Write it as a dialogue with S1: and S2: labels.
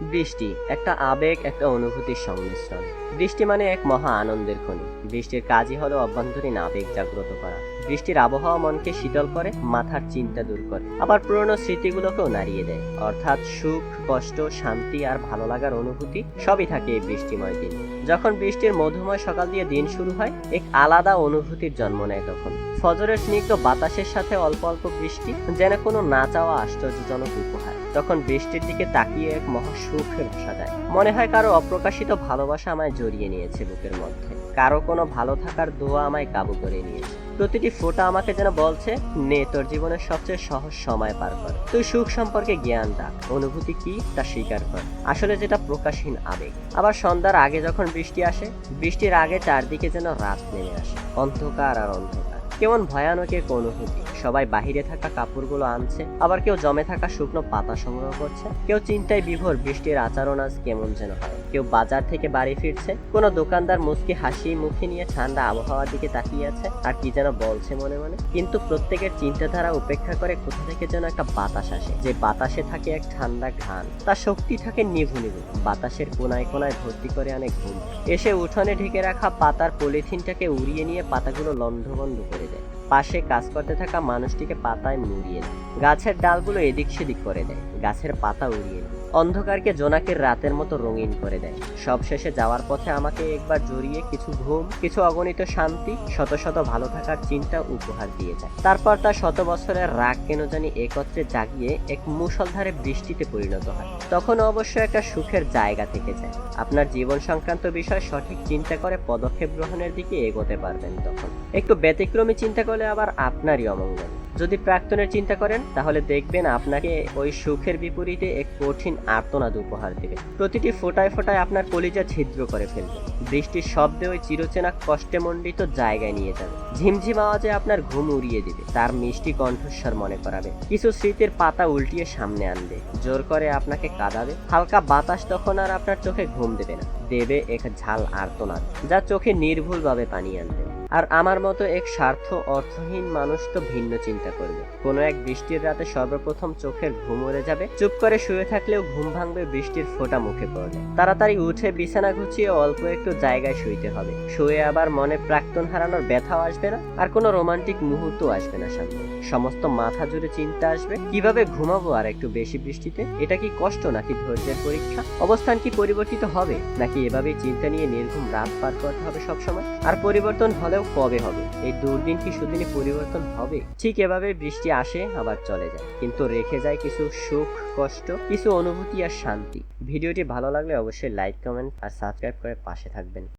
S1: বৃষ্টি একটা আবেগ, একটা অনুভূতির সংমিশ্রণ। বৃষ্টি মানে এক মহা আনন্দের খনি। বৃষ্টির কাজই হলো অভ্যন্তরীণ আবেগ জাগ্রত করা। বৃষ্টির আবহাওয়া মনকে শীতল করে, মাথার চিন্তা দূর করে। আবার পুরনো স্মৃতিগুলোকেও নাড়িয়ে দেয়। অর্থাৎ সুখ, কষ্ট, শান্তি আর ভালো লাগার অনুভূতি সবই থাকে এই বৃষ্টিময় দিন। যখন বৃষ্টির মধুময় সকাল দিয়ে দিন শুরু হয়, এক আলাদা অনুভূতির জন্ম নেয় তখন। ফজরের স্নিগ্ধ বাতাসের সাথে অল্প অল্প বৃষ্টি যেন কোনো না চাওয়া আশ্চর্যজনক উপহার। তখন বৃষ্টির দিকে তাকিয়ে এক মহা সুখে ভাসা যায়। মনে হয় কারও অপ্রকাশিত ভালোবাসা আমায় জড়িয়ে নিয়েছে বুকের মধ্যে। কারও কোনো ভালো থাকার দোয়া আমায় কাবু করে নিয়েছে। প্রতিটি ফোটা আমাকে যেন বলছে, নে, তোর জীবনের সবচেয়ে সহজ সময় পার কর। তুই সুখ সম্পর্কে জ্ঞান রাখ। অনুভূতি কি, তা স্বীকার কর। আসলে যেটা প্রকাশহীন আবেগ। আবার সন্ধ্যার আগে যখন বৃষ্টি আসে, বৃষ্টির আগে চারদিকে যেন রাত নেমে আসে। অন্ধকার আর অন্ধকার। কেমন ভয়ানক এক অনুভূতি। সবাই বাহিরে থাকা কাপড়গুলো আনছে, আবার কেউ জমে থাকা শুকনো পাতা সংগ্রহ করছে। কেউ চিন্তায় বিভোর বৃষ্টির আচরণ আজ কেমন যেন হয়। কেউ বাজার থেকে বাড়ি ফিরছে, কোনো দোকানদার মুচকি হাসি মুখে নিয়ে ঠান্ডা আবহাওয়ার দিকে তাকিয়ে আছে, আর কি যেন বলছে মনে মনে। কিন্তু প্রত্যেকের চিন্তাধারা উপেক্ষা করে কোথা থেকে যেন একটা বাতাস আসে। যে বাতাসে থাকে এক ঠান্ডা ঘ্রাণ, তার শক্তি থাকে নিভু নিভু। বাতাসের কোনায় কোনায় ভর্তি করে অনেক ঘুম। এসে উঠোনে ঢেকে রাখা পাতার পলিথিনটাকে উড়িয়ে নিয়ে পাতাগুলো লন্ডভন্ড করে দেয়। পাশে কাজ করতে থাকা মানুষটিকে পাতায় মুড়িয়ে নেয় গাছের ডালগুলো এদিক সেদিক করে দেয়। গাছের পাতা উড়িয়ে অন্ধকারকে জোনাকের রাতের মতো রঙিন করে দেয়। সব শেষে যাওয়ার পথে আমাকে একবার জড়িয়ে কিছু ঘুম, কিছু অগণিত শান্তি, শত শত ভালো থাকার চিন্তা উপহার দিয়ে যায় তারপর তার শত বছরের রাগ কেন জানি একত্রে জাগিয়ে এক মুষলধারে বৃষ্টিতে পরিণত হয়। তখন অবশ্য একটা সুখের জায়গা থেকে যায়। আপনার জীবন সংক্রান্ত বিষয় সঠিক চিন্তা করে পদক্ষেপ গ্রহণের দিকে এগোতে পারবেন তখন। একটু ব্যতিক্রমী চিন্তা করলে আবার আপনারই অমঙ্গল। যদি প্রাক্তনের চিন্তা করেন, তাহলে দেখবেন আপনাকে ওই সুখের বিপরীতে এক কঠিন আর্তনাদ উপহার দেবে। প্রতিটি ফোটায় ফোটায় আপনার কলিজা ছিদ্র করে ফেলবে। বৃষ্টির শব্দে ওই চিরচেনা কষ্টে মণ্ডিত জায়গায় নিয়ে যাবে। ঝিমঝিম আওয়াজে আপনার ঘুম উড়িয়ে দিবে। তার মিষ্টি কণ্ঠস্বর মনে করাবে। কিছু স্মৃতির পাতা উল্টিয়ে সামনে আনবে। জোর করে আপনাকে কাঁদাবে। হালকা বাতাস তখন আর আপনার চোখে ঘুম দেবে না। দেবে এক ঝাল আর্তনাদ, যা চোখে নির্ভুলভাবে পানি আনবে। আর আমার মতো এক স্বার্থ অর্থহীন মানুষ তো ভিন্ন চিন্তা করবে। কোনো এক বৃষ্টির রাতে সর্বপ্রথম চোখের ঘুম উড়ে যাবে। চুপ করে শুয়ে থাকলেও ঘুম ভাঙবে বৃষ্টির ফোঁটা মুখে পড়লে। তাড়াতাড়ি উঠে বিছানা গুছিয়ে অল্প একটু জায়গায় শুইতে হবে। শুয়ে আবার মনে প্রাক্তন হারানোর ব্যথাও আসবে না, আর কোনো রোমান্টিক মুহূর্ত আসবে না সামনে। সমস্ত মাথা জুড়ে চিন্তা আসবে, কীভাবে ঘুমাবো আর একটু বেশি বৃষ্টিতে? এটা কি কষ্ট নাকি ধৈর্যের পরীক্ষা? অবস্থান কি পরিবর্তিত হবে, নাকি এভাবেই চিন্তা নিয়ে নির্ঘুম রাত পার করতে হবে সবসময়। আর পরিবর্তন হলেও কবে হবে? এই দুর্দিন কি সুদিনে পরিবর্তন হবে? ঠিক এভাবে বৃষ্টি আসে, আবার চলে যায়। কিন্তু রেখে যায় কিছু সুখ, কষ্ট, কিছু অনুভূতি আর শান্তি। ভিডিওটি ভালো লাগলে অবশ্যই লাইক কমেন্ট আর সাবস্ক্রাইব করে পাশে থাকবেন।